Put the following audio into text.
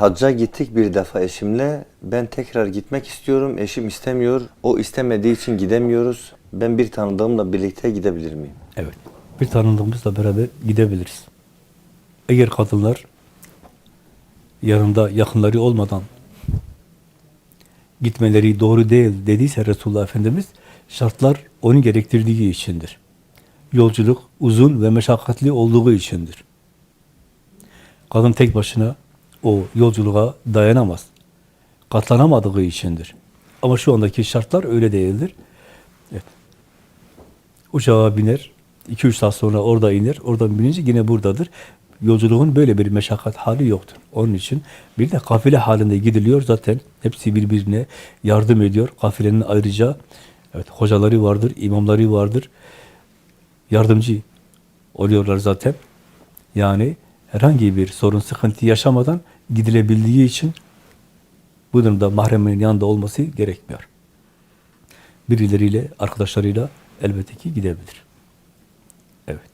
hacca gittik bir defa eşimle. Ben tekrar gitmek istiyorum. Eşim istemiyor. O istemediği için gidemiyoruz. Ben bir tanıdığımla birlikte gidebilir miyim? Evet. Bir tanıdığımızla beraber gidebiliriz. Eğer kadınlar yanında yakınları olmadan gitmeleri doğru değil dediyse Resulullah Efendimiz şartlar onu gerektirdiği içindir. Yolculuk uzun ve meşakkatli olduğu içindir. Kadın tek başına o yolculuğa dayanamaz. Katlanamadığı içindir. Ama şu andaki şartlar öyle değildir. Evet. Uçağa biner, 2-3 saat sonra orada iner, oradan binince yine buradadır. Yolculuğun böyle bir meşakkat hali yoktur. Onun için bir de kafile halinde gidiliyor zaten. Hepsi birbirine yardım ediyor. Kafilenin ayrıca evet hocaları vardır, imamları vardır. Yardımcı oluyorlar zaten. Yani herhangi bir sorun, sıkıntı yaşamadan gidilebildiği için bu durumda mahremin yanında olması gerekmiyor. Birileriyle, arkadaşlarıyla elbette ki gidebilir. Evet.